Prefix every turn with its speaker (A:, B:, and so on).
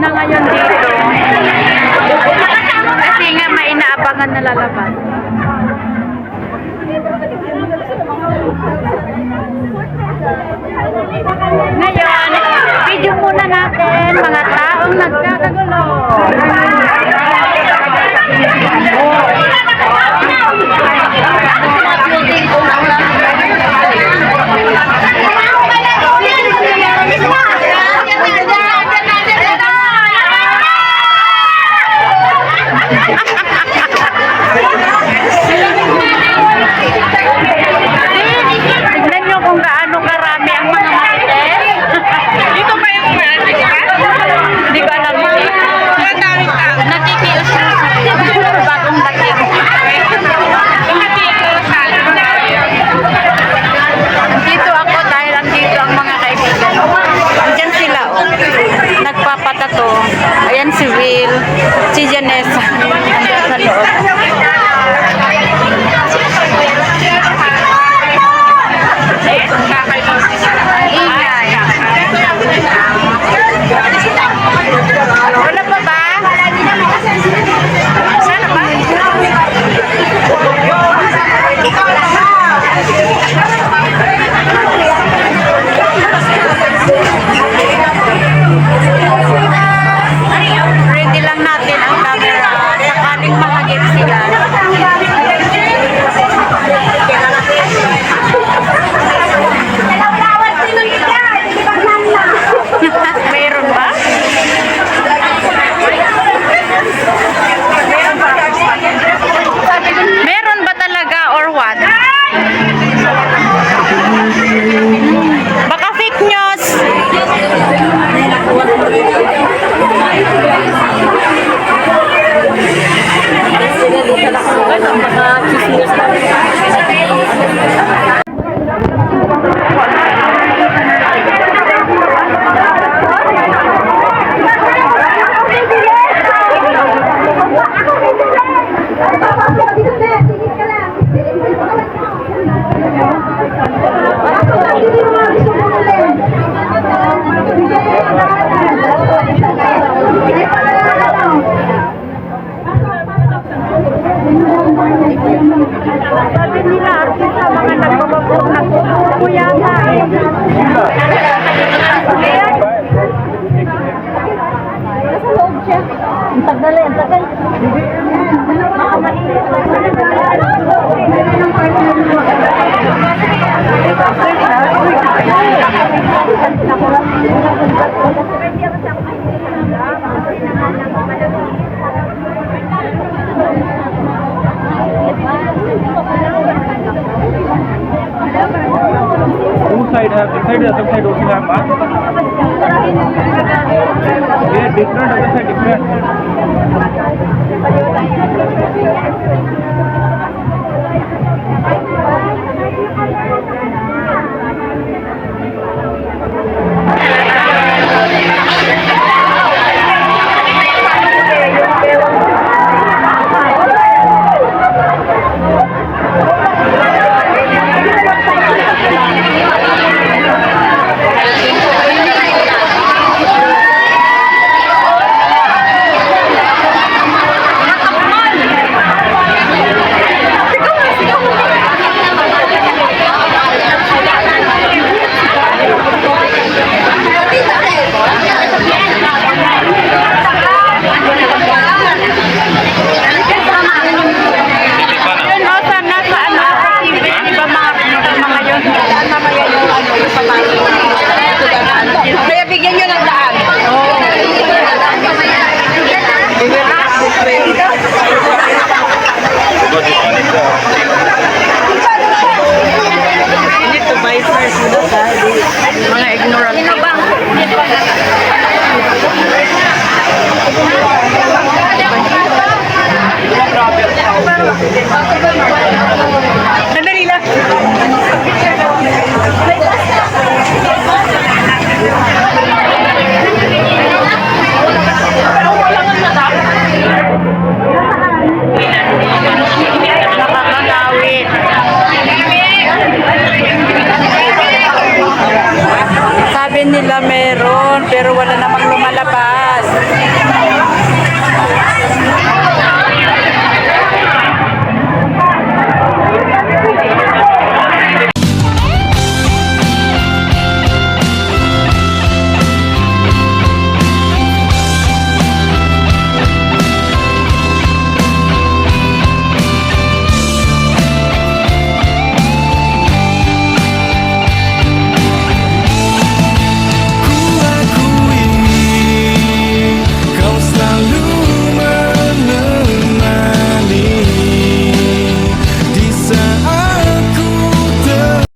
A: na ngayon dito. Kasi nga may inaabangan na lalabas. Ngayon, video muna natin mga taong nagkakagulo. Oh. Ang tagal eh, ang tagal.
B: Two side have, inside the other side also have mask.
A: Different अच्छा डिफरेंट